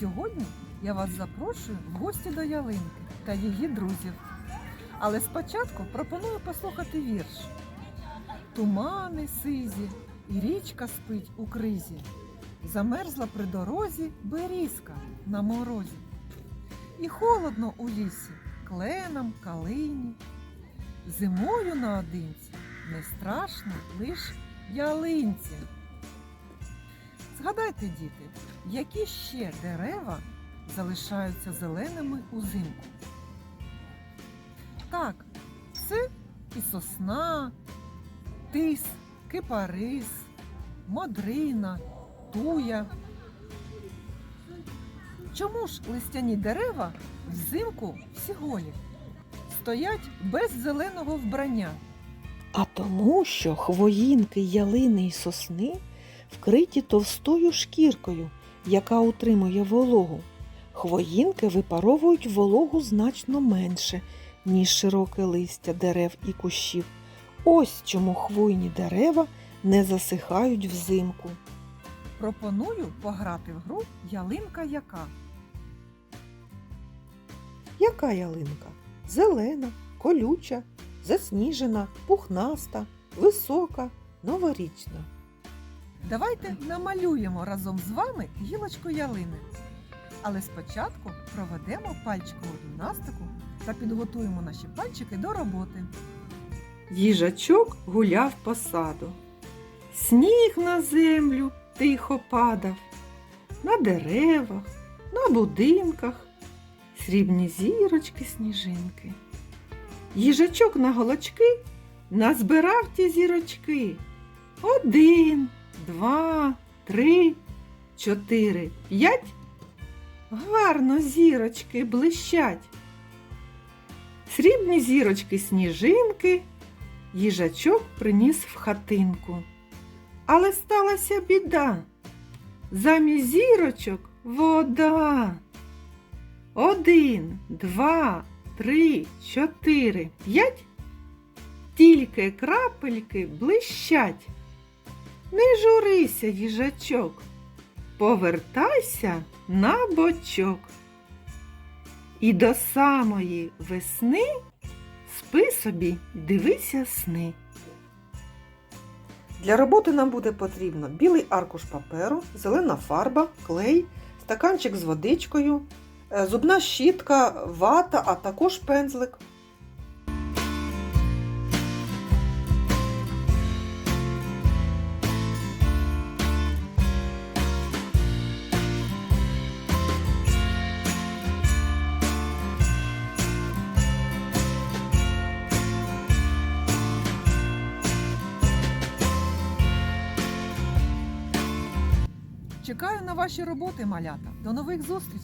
Сьогодні я вас запрошую в гості до ялинки та її друзів. Але спочатку пропоную послухати вірш. Тумани сизі, і річка спить у кризі. Замерзла при дорозі берізка на морозі. І холодно у лісі, кленам, калині. Зимою наодинці не страшно лиш ялинці. Згадайте, діти, які ще дерева залишаються зеленими узимку. Так, це і сосна, тис, кипарис, модрина, туя. Чому ж листяні дерева взимку всі голі? Стоять без зеленого вбрання. А тому, що хвоїнки ялини й сосни вкриті товстою шкіркою, яка утримує вологу. Хвоїнки випаровують вологу значно менше, ніж широке листя дерев і кущів. Ось чому хвойні дерева не засихають взимку. Пропоную пограти в гру ялинка яка. Яка ялинка? Зелена, колюча, засніжена, пухнаста, висока, новорічна. Давайте намалюємо разом з вами гілочку ялини. Але спочатку проведемо пальчикову гімнастику та підготуємо наші пальчики до роботи. Їжачок гуляв по саду. Сніг на землю тихо падав, на деревах, на будинках, срібні зірочки, сніжинки. Їжачок на голочки назбирав ті зірочки. Один, два, три, чотири, п'ять. Гарно зірочки блищать. Срібні зірочки сніжинки їжачок приніс в хатинку. Але сталася біда. Замість зірочок вода. Один, два, три, чотири, п'ять. Тільки крапельки блищать. Не журися, їжачок. Повертайся на бочок. І до самої весни спи собі, дивися сни. Для роботи нам буде потрібно білий аркуш паперу, зелена фарба, клей, стаканчик з водичкою, е, зубна щітка, вата, а також пензлик. Чекаю на ваші роботи, малята. До нових зустрічей!